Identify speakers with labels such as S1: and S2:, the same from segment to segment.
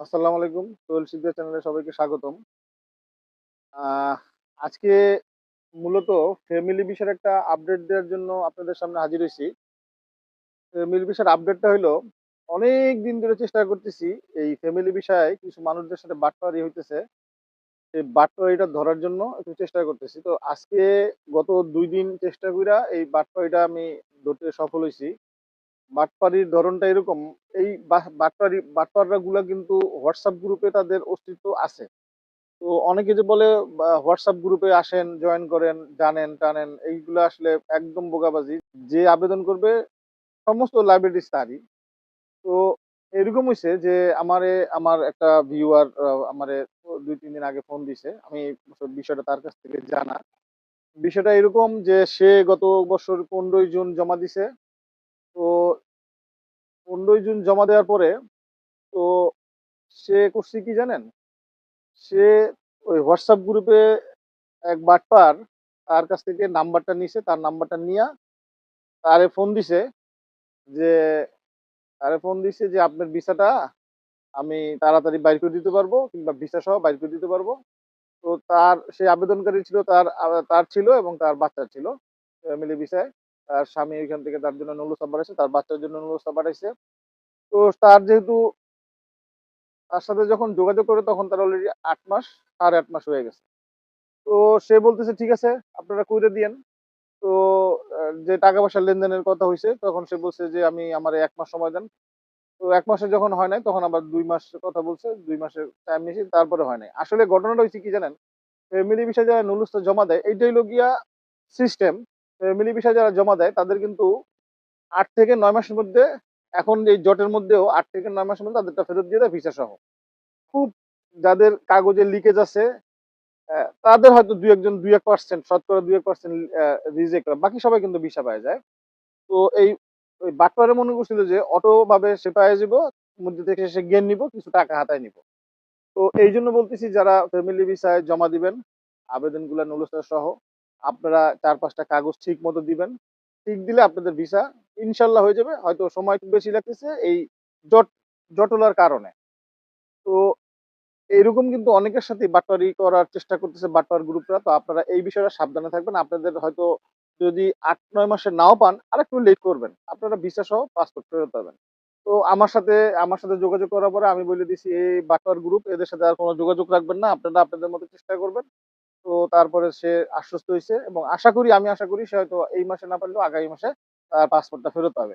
S1: আসসালামু আলাইকুম। সোহেল সিদ্দিক চ্যানেলে সবাইকে স্বাগতম। আজকে মূলত ফ্যামিলি বিষয়ের একটা আপডেট দেওয়ার জন্য আপনাদের সামনে হাজির হয়েছি। ফ্যামিলি বিষয়ের আপডেটটা হলো অনেক দিন ধরে চেষ্টা করতেছি এই ফ্যামিলি বিষয়ে কিছু মানুষদের সাথে বাটপারি হইতেছে। এই বাটপারিটা ধরার জন্য একটু চেষ্টা করতেছি। তো আজকে গত দুই দিন চেষ্টা কইরা এই বাটপারিটা আমি ধরতে সফল হয়েছি বাটপারির ধরনটা এরকম, এই বাটপাড়ি বাটপারি গুলা কিন্তু হোয়াটসঅ্যাপ গ্রুপে তাদের অস্তিত্ব আছে। তো অনেকে যে বলে হোয়াটসঅ্যাপ গ্রুপে আসেন জয়েন করেন, জানেন, টানেন, এইগুলো আসলে একদম বোকাবাজি। যে আবেদন করবে, সমস্ত লাইব্রেরিজ তারই। তো এরকম হয়েছে যে আমারে, আমার একটা ভিউয়ার আমারে দুই, তিন দিন আগে ফোন দিছে। আমি বিষয়টা তার কাছ থেকে জানা। বিষয়টা এরকম যে সে গত বছর পনেরোই জুন জমা দিছে। তো পনেরোই জুন জমা দেওয়ার পরে তো সে করছে কি জানেন? সে ওই হোয়াটসঅ্যাপ গ্রুপে এক বাটপার তার কাছ থেকে নাম্বারটা নিছে, তার নাম্বারটা নিয়ে তারে ফোন দিছে যে, তারে ফোন দিছে যে আপনার ভিসাটা আমি তাড়াতাড়ি বাইর করে দিতে পারব কিংবা ভিসা সহ বাইর করে দিতে পারব। তো তার, সে আবেদনকারী ছিল, তার তার ছিল এবং তার বাচ্চা ছিল, ফ্যামিলি ভিসায়। তার স্বামী ওইখান থেকে তার জন্য নুলুস্তা পাঠাইছে, তার বাচ্চার জন্য নুলুস্তা পাঠাইছে। তো তার যেহেতু তার সাথে যখন যোগাযোগ করে তখন তার অলরেডি আট মাস, সাড়ে আট মাস হয়ে গেছে। তো সে বলতেছে, ঠিক আছে, আপনারা কইরে দিয়েন। তো যে টাকা পয়সা লেনদেনের কথা হয়েছে তখন সে বলছে যে, আমি আমার এক মাস সময় দেন। তো এক মাসে যখন হয় নাই, তখন আবার দুই মাস কথা বলছে, দুই মাসের টাইম নিয়েছি, তারপরে হয় নাই। আসলে ঘটনাটা হয়েছে কি জানেন? ফ্যামিলি বিষয় যারা নুলুস্তা জমা দেয় এইটাই হলো গিয়া সিস্টেম ফ্যামিলি বিষয় যারা জমা দেয়, তাদের কিন্তু আট থেকে নয় মাসের মধ্যে, এখন এই জটের মধ্যেও আট থেকে নয় মাসের মধ্যে তাদেরটা ফেরত দিয়ে দেয় ভিসা সহ। খুব যাদের কাগজের লিকেজ আছে তাদের হয়তো দুই একজন, দুই এক পার্সেন্ট, শতকরা দুই এক পার্সেন্ট রিজেক্ট বাকি সবাই কিন্তু ভিসা পাওয়া যায়। তো এই, ওই বাটপারে মনে করছিল যে অটো ভাবে সে পাওয়া যাব, মধ্যে থেকে সে জ্ঞান নিব, কিছু টাকা হাতায় নিব। তো এই জন্য বলতেছি, যারা ফ্যামিলি ভিসায় জমা দিবেন, আবেদনগুলো নুলস্তা সহ আপনারা চার পাঁচটা কাগজ ঠিক মতো দিবেন। ঠিক দিলে আপনাদের ভিসা ইনশাল্লাহ হয়ে যাবে। হয়তো সময় বেশি লাগতেছে এই জট, জটলার কারণে। তো এরকম কিন্তু অনেকের সাথে বাটপারি করার চেষ্টা করতেছে বাটপার গ্রুপরা। তো আপনারা এই বিষয়টা সাবধানে থাকবেন। আপনাদের হয়তো যদি আট নয় মাসে নাও পান আর একটু লেট করবেন। আপনারা ভিসা সহ পাসপোর্ট ফেরত পাবেন। তো আমার সাথে আমার সাথে যোগাযোগ করার পরে আমি বলে দিছি, এই বাটপার গ্রুপ এদের সাথে আর কোনো যোগাযোগ রাখবেন না। আপনারা আপনাদের মতো চেষ্টা করবেন। তো তারপরে সে আশ্বস্ত হয়েছে এবং আশা করি, আমি আশা করি সে হয়তো এই মাসে না পারলেও আগামী মাসে তার পাসপোর্টটা ফেরত পাবে।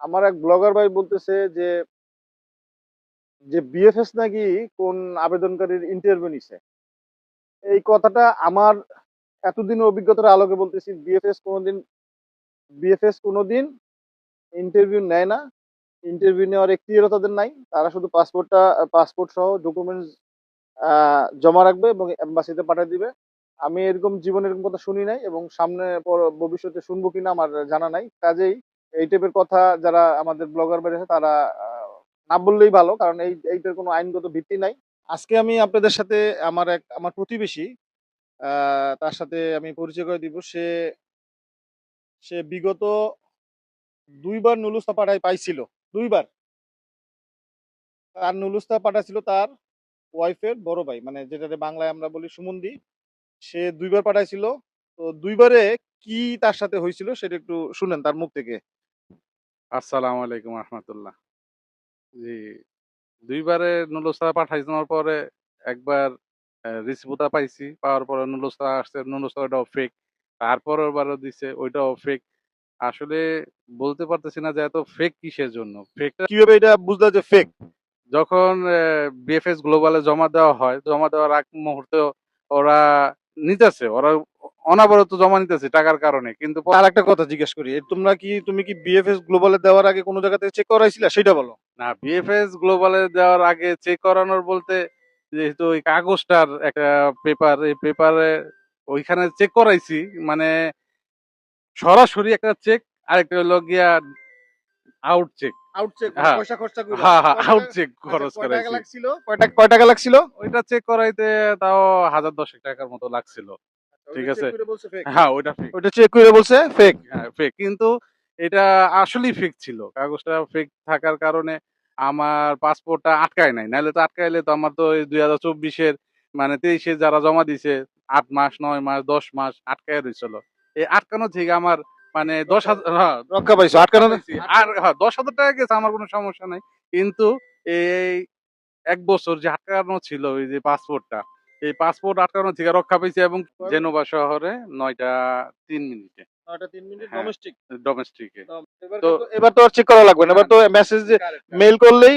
S1: আমার এক ব্লগার ভাই বলতেছে যে যে বিএফএস নাকি কোন আবেদনকারীর ইন্টারভিউ নিছে? এই কথাটা আমার এতদিনের অভিজ্ঞতার আলোকে বলতেছি বিএফএস কোনোদিন বিএফএস কোনোদিন ইন্টারভিউ নেয় না। ইন্টারভিউ নেওয়ার এখতিয়ারও তাদের নাই। তারা শুধু পাসপোর্টটা পাসপোর্ট সহ ডকুমেন্টস জমা রাখবে এবং এম্বাসিতে পাঠিয়ে দিবে। আমি এরকম জীবনে এরকম কথা শুনি নাই এবং সামনে ভবিষ্যতে শুনব কিনা আমার জানা নাই। কাজেই এই টাইপের কথা যারা আমাদের ব্লগার বেড়েছে তারা না বললেই ভালো কারণ এই, এইটার কোনো আইনগত ভিত্তি নাই। আজকে আমি আপনাদের সাথে আমার এক, আমার প্রতিবেশী তার সাথে আমি পরিচয় করে দিব। সে সে বিগত দুইবার নুলুস্তা পাঠায়, পাইছিল। দুইবার। তার নুলুস্তা পাঠাইছিল তার ওয়াইফের বড় ভাই মানে যেটাতে বাংলায় আমরা বলি সুমন্দি সে দুইবার পাঠাইছিল। তো দুইবারে কি তার সাথে হয়েছিল সেটা একটু শুনেন তার মুখ থেকে।
S2: আসসালামু আলাইকুম রহমতুল্লাহ। জি দুইবারে নুলুস্তা পাঠাই দেওয়ার পরে একবার রিসিভুতা পাইছি পাওয়ার পরে নুলুস্তা আসছে নুলুস্তাটাও ফেক তারপরের বারও দিছে ওইটাও ফেক আসলে বলতে পারতেছি না যে এত ফেক কিসের জন্য? ফেকটা
S1: কীভাবে এটা বুঝলো যে ফেক
S2: যখন বিএফএস গ্লোবালে জমা দেওয়া হয় জমা দেওয়ার আগ মুহূর্তে ওরা নিতেছে ওরা অনাবরত জমা নিতেছে টাকার কারণে। কিন্তু
S1: আর একটা কথা জিজ্ঞেস করি তোমরা কি তুমি কি বিএফএস গ্লোবালে দেওয়ার আগে কোনো জায়গাতে চেক করাইছিলা? সেটা বলো।
S2: না বিএফএস গ্লোবালে দেওয়ার আগে চেক করানোর বলতে যেহেতু ওই কাগজটার একটা পেপার এই পেপারে ওইখানে চেক করাইছি মানে সরাসরি একটা চেক আরেকটা হলো গিয়া আউট চেক
S1: আউট চেক
S2: হ্যাঁ।
S1: পয়সা খরচা করে
S2: হ্যাঁ হ্যাঁ আউট চেক
S1: আচ্ছা,
S2: খরচ
S1: কয় টাকা
S2: করাইছি
S1: লাগছিল কয়টা কয় টাকা লাগছিল?
S2: ওইটা চেক করাইতে তাও হাজার দশেক টাকার মতো লাগছিল। ঠিক আছে। হ্যাঁ ওইটা ফেক
S1: ওটা চেক করে বলছে ফেক
S2: হ্যাঁ ফেক কিন্তু এটা আসলেই ফেক ছিল। কাগজটা ফেক থাকার কারণে আমার পাসপোর্টটা আটকায় নাই। নাহলে তো আটকাইলে তো আমার তো দুই হাজার চব্বিশের মানে তেইশে যারা জমা দিছে আট মাস নয় মাস দশ মাস আটকায় রয়েছিল এই আটকানো থেকে আমার মানে দশ হাজার হ্যাঁ,
S1: রক্ষা পাইছো। আটকানো।
S2: আর হ্যাঁ দশ হাজার টাকা গেছে আমার কোনো সমস্যা নাই। কিন্তু এই এক বছর যে আটকানো ছিল ওই যে পাসপোর্টটা এই পাসপোর্ট আটকানো থেকে রক্ষা পেয়েছি এবং জেনোভা শহরে নয়টা তিন মিনিটে। হ্যাঁ।
S1: ডোমেস্টিক
S2: ডোমেস্টিকে
S1: এবার
S2: তো-
S1: তো এবার তো আর চেক করা লাগবে না। এবার তো মেসেজ মেইল করলেই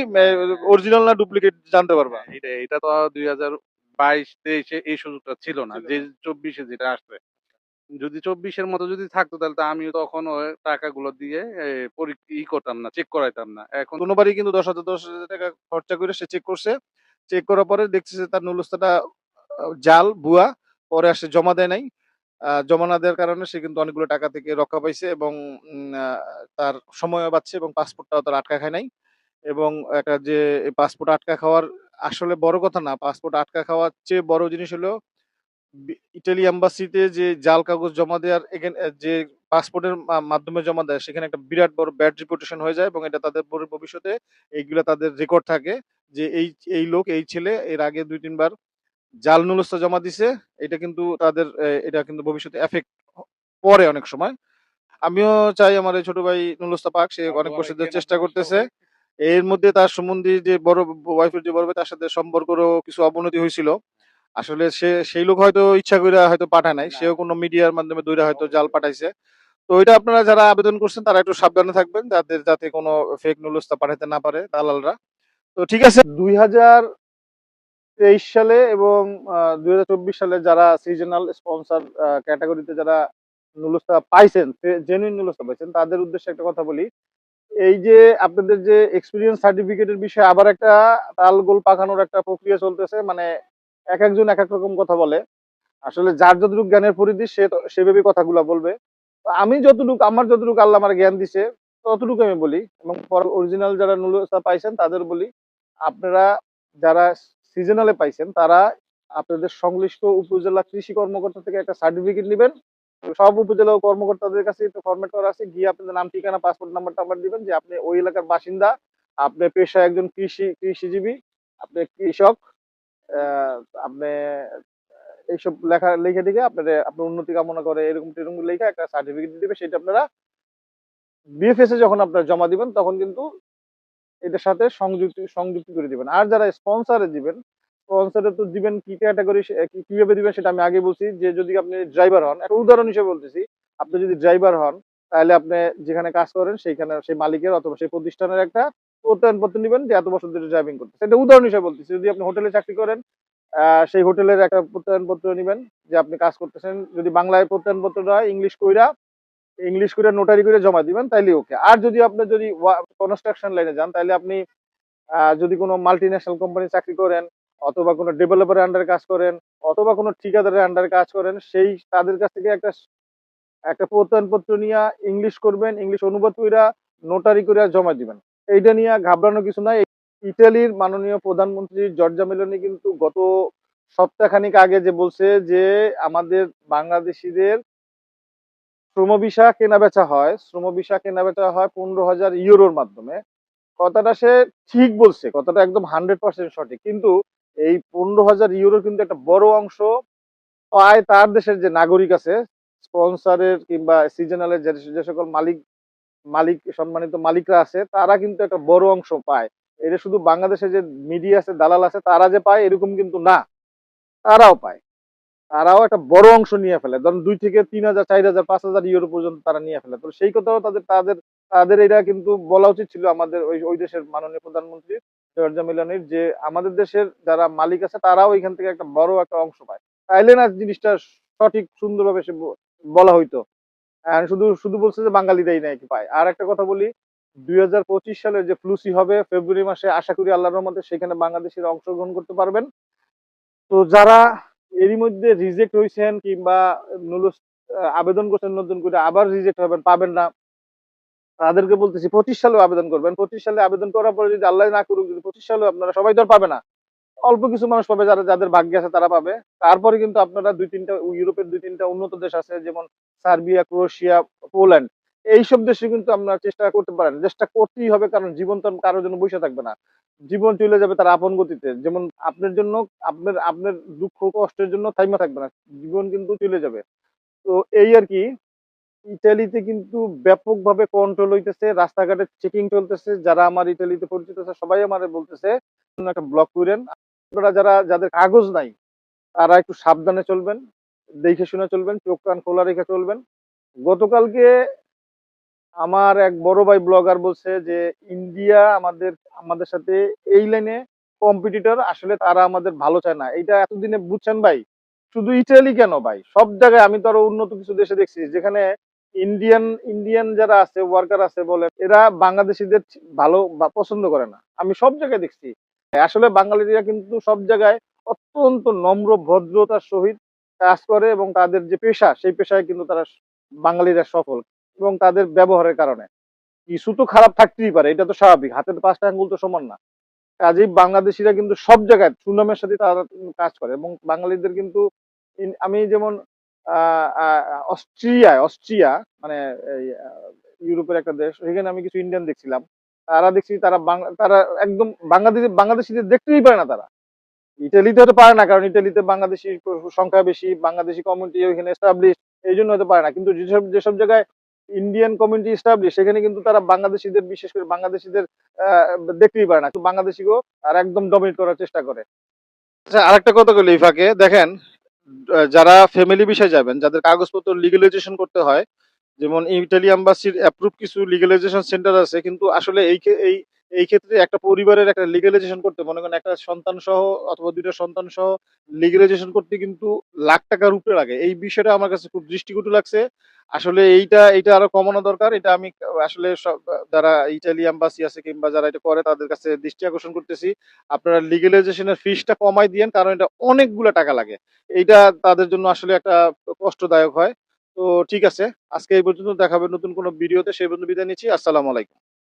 S1: অরিজিনাল না ডুপ্লিকেট জানতে পারবা।
S2: এটা এটা তো দুই হাজার বাইশ তেইশে এই সুযোগটা ছিল না।
S1: ছিল না।
S2: যে চব্বিশে যেটা আসবে যদি চব্বিশের মতো যদি থাকতো, তাহলে আমি তখন ওই টাকাগুলো দিয়ে ই করতাম না চেক করাইতাম না। এখন
S1: কোনোবারই কিন্তু দশ হাজার দশ হাজার টাকা খরচা করে সে চেক করছে। চেক করার পরে দেখছে যে তার নুলস্তাটা জাল, ভুয়া, পরে আসে জমা দেয় নাই। জমা না দেওয়ার কারণে সে কিন্তু অনেকগুলো টাকা থেকে রক্ষা পাইছে এবং তার সময়ও বাঁচছে এবং পাসপোর্টটাও তার আটকা খায় নাই। এবং একটা যে পাসপোর্ট আটকা খাওয়ার আসলে বড় কথা না, পাসপোর্ট আটকা খাওয়ার চেয়ে বড় জিনিস হলো ইটালি এম্বাসিতে যে জাল কাগজ জমা দেওয়ার যে পাসপোর্টের মাধ্যমে জমা দেয় সেখানে একটা বিরাট বড় ব্যাড রিপুটেশন হয়ে যায় এবং এটা তাদের ভবিষ্যতে এইগুলা তাদের রেকর্ড থাকে যে এই এই লোক এই ছেলে এর আগে দুই তিনবার জাল নুলস্তা জমা দিছে। এটা কিন্তু তাদের এটা কিন্তু ভবিষ্যতে এফেক্ট পরে অনেক সময়। আমিও চাই আমার এই ছোট ভাই নুলস্তা পাক সে অনেক বছর চেষ্টা করতেছে। এর মধ্যে তার সম্বন্ধে যে বড় ওয়াইফের যে বড় ভাই তার সাথে সম্পর্কেরও কিছু অবনতি হয়েছিল। আসলে সে সেই লোক হয়তো ইচ্ছা করে হয়তো পাঠায় নাই সেও কোনো মিডিয়ার মাধ্যমে দৈরা হয়তো জাল পাঠাইছে। তো এটা আপনারা যারা আবেদন করছেন তারা একটু সাবধানে থাকবেন যাদের যাতে কোনো ফেক নুলস্তা পাঠাতে না পারে দালালরা। তো ঠিক আছে দুই হাজার তেইশ সালে এবং দুই হাজার চব্বিশ সালে যারা সিজনাল স্পন্সর ক্যাটাগরিতে যারা নুলস্তা পাইছেন জেনুইন নুলস্তা পাইছেন তাদের উদ্দেশ্যে একটা কথা বলি। এই যে আপনাদের যে এক্সপিরিয়েন্স সার্টিফিকেটের বিষয়ে আবার একটা তালগোল পাকানোর একটা প্রক্রিয়া চলতেছে মানে এক একজন এক এক রকম কথা বলে। আসলে যার যতটুকু জ্ঞানের পরিধি, সে সেভাবে কথাগুলো বলবে। আমি যতটুকু, আমার যতটুকু আল্লাহ আমার জ্ঞান দিছে ততটুকু আমি বলি। এবং অরিজিনাল যারা নুলস্তা পাইছেন, তাদের বলি, আপনারা যারা সিজনালে পাইছেন, তারা আপনাদের সংশ্লিষ্ট উপজেলা কৃষি কর্মকর্তা থেকে একটা সার্টিফিকেট নেবেন। সব উপজেলা কর্মকর্তাদের কাছে ফরম্যাট করা আছে। গিয়ে আপনাদের নাম, ঠিকানা পাসপোর্ট নাম্বার টাম্বার দিবেন যে, আপনি ওই এলাকার বাসিন্দা, আপনি পেশা একজন কৃষি, কৃষিজীবী, আপনি কৃষক আপনি এইসব লেখা, লিখে দিকে আপনার আপনার উন্নতি কামনা করে এরকম টেরকম লেখা একটা সার্টিফিকেট দিবে, সেটা আপনারা বিএফএস এ যখন আপনারা জমা দিবেন, তখন কিন্তু এটার সাথে সংযুক্তি সংযুক্তি করে দিবেন। আর যারা স্পন্সারে দিবেন স্পন্সারে তো দিবেন কি ক্যাটাগরি কীভাবে দিবেন সেটা আমি আগে বলছি, যে যদি আপনি ড্রাইভার হন, একটা উদাহরণ হিসেবে বলতেছি, আপনি যদি ড্রাইভার হন, তাহলে আপনি যেখানে কাজ করেন, সেইখানে সেই মালিকের অথবা সেই প্রতিষ্ঠানের একটা প্রত্যয়নপত্র নেবেন যে এত বছর ধরে ড্রাইভিং করতে সেটা উদাহরণ হিসেবে বলতেছি, যদি আপনি হোটেলে চাকরি করেন সেই হোটেলের একটা প্রত্যয়নপত্র নেবেন যে আপনি কাজ করতেছেন। যদি বাংলায় প্রত্যয়নপত্র হয় ইংলিশ কইরা, ইংলিশ করে নোটারি করে জমা দিবেন, তাইলে ওকে আর যদি আপনি যদি কনস্ট্রাকশন লাইনে যান তাহলে আপনি যদি কোনো মাল্টি ন্যাশনাল কোম্পানি চাকরি করেন, অথবা কোনো ডেভেলপারের আন্ডারে কাজ করেন, অথবা কোনো ঠিকাদারের আন্ডারে কাজ করেন, সেই তাদের কাছ থেকে একটা একটা প্রত্যয়নপত্র নিয়ে ইংলিশ করবেন, ইংলিশ অনুবাদ কইরা নোটারি করে জমা দিবেন। এইটা নিয়ে ঘাবড়ানো কিছু নাই। ইতালির মাননীয় প্রধানমন্ত্রী জর্জা মেলোনি কিন্তু গত সপ্তাহখানিক আগে যে বলছে যে আমাদের বাংলাদেশিদের শ্রম ভিসা কেনা বেচা হয় শ্রম ভিসা কেনা বেচা হয় পনেরো হাজার ইউরোর মাধ্যমে। কথাটা সে ঠিক বলছে, কথাটা একদম হান্ড্রেড পার্সেন্ট সঠিক। কিন্তু এই পনেরো হাজার ইউরোর কিন্তু একটা বড় অংশ পায় তার দেশের যে নাগরিক আছে, স্পন্সরের কিংবা সিজনালের যে সকল মালিক মালিক, সম্মানিত মালিকরা আছে, তারা কিন্তু একটা বড় অংশ পায়। এটা শুধু বাংলাদেশে যে মিডিয়া আছে, দালাল আছে, তারা যে পায়, এরকম কিন্তু না। তারাও পায়। তারাও একটা বড় অংশ নিয়ে ফেলে। ধরুন দুই থেকে তিন হাজার, চার হাজার, পাঁচ হাজার ইউরো পর্যন্ত তারা নিয়ে ফেলে। তো সেই কথাও তাদের তাদের তাদের এটা কিন্তু বলা উচিত ছিল আমাদের ওই ওই দেশের মাননীয় প্রধানমন্ত্রী জর্জা মিলানির যে আমাদের দেশের যারা মালিক আছে, তারাও এখান থেকে একটা বড় একটা অংশ পায়। তাইলে না জিনিসটা সঠিক, সুন্দরভাবে সে বলা হইতো। শুধু শুধু বলছে যে বাঙালিরাই নাকি পায়। আর একটা কথা বলি, দুই হাজার পঁচিশ সালের যে ফ্লুসি হবে, ফেব্রুয়ারি মাসে আশা করি আল্লাহর রহমতে সেখানে বাংলাদেশিরা অংশগ্রহণ করতে পারবেন। তো যারা এরই মধ্যে রিজেক্ট হয়েছেন কিংবা আবেদন করছেন, নতুন করে আবার রিজেক্ট হবেন, পাবেন না। তাদেরকে বলতেছি, পঁচিশ সালেও আবেদন করবেন। পঁচিশ সালে আবেদন করার পরে যদি আল্লাহ না করুক, যদি পঁচিশ সালেও আপনারা, সবাই তো পাবে না। অল্প কিছু মানুষ পাবে যারা, যাদের ভাগ্যে আছে তারা পাবে। তারপরে কিন্তু আপনারা দুই তিনটা ইউরোপের দুই তিনটা উন্নত দেশ আছে, যেমন সার্বিয়া, ক্রোয়েশিয়া, পোল্যান্ড। এইসব দেশে কিন্তু আমরা চেষ্টা করতে পারেন। চেষ্টা করতেই হবে, কারণ জীবন তো কারোর জন্য বসে থাকবে না। জীবন চলে যাবে তার আপন গতিতে। যেমন আপনার জন্য, আপনার আপনার দুঃখ, কষ্টের জন্য থাইমা থাকবে না। জীবন কিন্তু চলে যাবে। তো এই আর কি ইটালিতে কিন্তু ব্যাপকভাবে কন্ট্রোল হইতেছে, রাস্তাঘাটে চেকিং চলতেছে। যারা আমার ইটালিতে পরিচিত আছে, সবাই আমার বলতেছে "কোনো একটা ব্লক করেন। আপনারা যারা, যাদের কাগজ নাই, তারা একটু সাবধানে চলবেন, দেখে শুনে চলবেন, চোখ কান খোলা রেখে চলবেন। গতকালকে আমার এক বড় ভাই ব্লগার বলছে যে, ইন্ডিয়া আমাদের আমাদের সাথে এই লাইনে কম্পিটিটর আসলে তারা আমাদের ভালো চায় না। এটা এতদিনে বুঝছেন ভাই? শুধু ইটালি কেন ভাই? সব জায়গায় আমি তো আরও উন্নত কিছু দেশে দেখছি, যেখানে ইন্ডিয়ান ইন্ডিয়ান যারা আছে ওয়ার্কার আছে বলে এরা বাংলাদেশিদের ভালো বা পছন্দ করে না। আমি সব জায়গায় দেখছি। আসলে বাঙালিরা কিন্তু সব জায়গায় অত্যন্ত নম্র ভদ্রতার সহিত কাজ করে এবং তাদের যে পেশা, সেই পেশায় কিন্তু তারা বাঙালিরা সফল এবং তাদের ব্যবহারের কারণে। কিছু তো খারাপ থাকতেই পারে, এটা তো স্বাভাবিক, হাতের পাঁচটা আঙ্গুল তো সমান না। কাজেই বাংলাদেশিরা কিন্তু সব জায়গায় সুনামের সাথে তারা কাজ করে এবং বাঙালিদের কিন্তু আমি যেমন অস্ট্রিয়ায়, অস্ট্রিয়া মানে ইউরোপের একটা দেশ সেখানে আমি কিছু ইন্ডিয়ান দেখছিলাম। তারা দেখছি তারা তারা একদম বাংলাদেশি, বাংলাদেশিদের দেখতেই পারে না তারা। ইটালিতে হতে পারে না, কারণ ইটালিতে বাংলাদেশি সংখ্যা বেশি, বাংলাদেশি কমিউনিটি ওইখানে এস্টাবলিশ এই জন্য হতে পারে না। কিন্তু যেসব যেসব জায়গায় ইন্ডিয়ান কমিউনিটি এস্টাবলিশ সেখানে কিন্তু তারা বাংলাদেশিদের, বিশেষ করে বাংলাদেশিদের দেখতেই পারে না। কিন্তু বাংলাদেশিকেও তারা একদম ডমিনেট করার চেষ্টা করে। আচ্ছা আরেকটা কথা বলি ইফাকে দেখেন যারা ফ্যামিলি বিষয়ে যাবেন, যাদের কাগজপত্র লিগালাইজেশন করতে হয় যেমন ইটালি এম্বাসির অ্যাপ্রুভ কিছু লিগালাইজেশন সেন্টার আছে, কিন্তু আসলে এই এই এই ক্ষেত্রে একটা পরিবারের একটা লিগালাইজেশন করতে, মনে করেন একটা সন্তান সহ অথবা দুইটা সন্তান সহ লিগালাইজেশন করতে কিন্তু লাখ টাকার উপরে লাগে। এই বিষয়টা আমার কাছে খুব দৃষ্টিকটু লাগছে। আসলে এইটা এইটা আরও কমানো দরকার। এটা আমি আসলে সব, যারা ইটালি এম্বাসি আছে কিংবা যারা এটা করে, তাদের কাছে দৃষ্টি আকর্ষণ করতেছি। আপনারা লিগালাইজেশনের ফিসটা কমাই দিয়েন, কারণ এটা অনেকগুলো টাকা লাগে। এইটা তাদের জন্য আসলে একটা কষ্টদায়ক হয়। তো ঠিক আছে, আজকে এই পর্যন্ত দেখাবে নতুন কোনো ভিডিওতে, সেই পর্যন্ত বিদায় নিচ্ছি, আসসালামু আলাইকুম।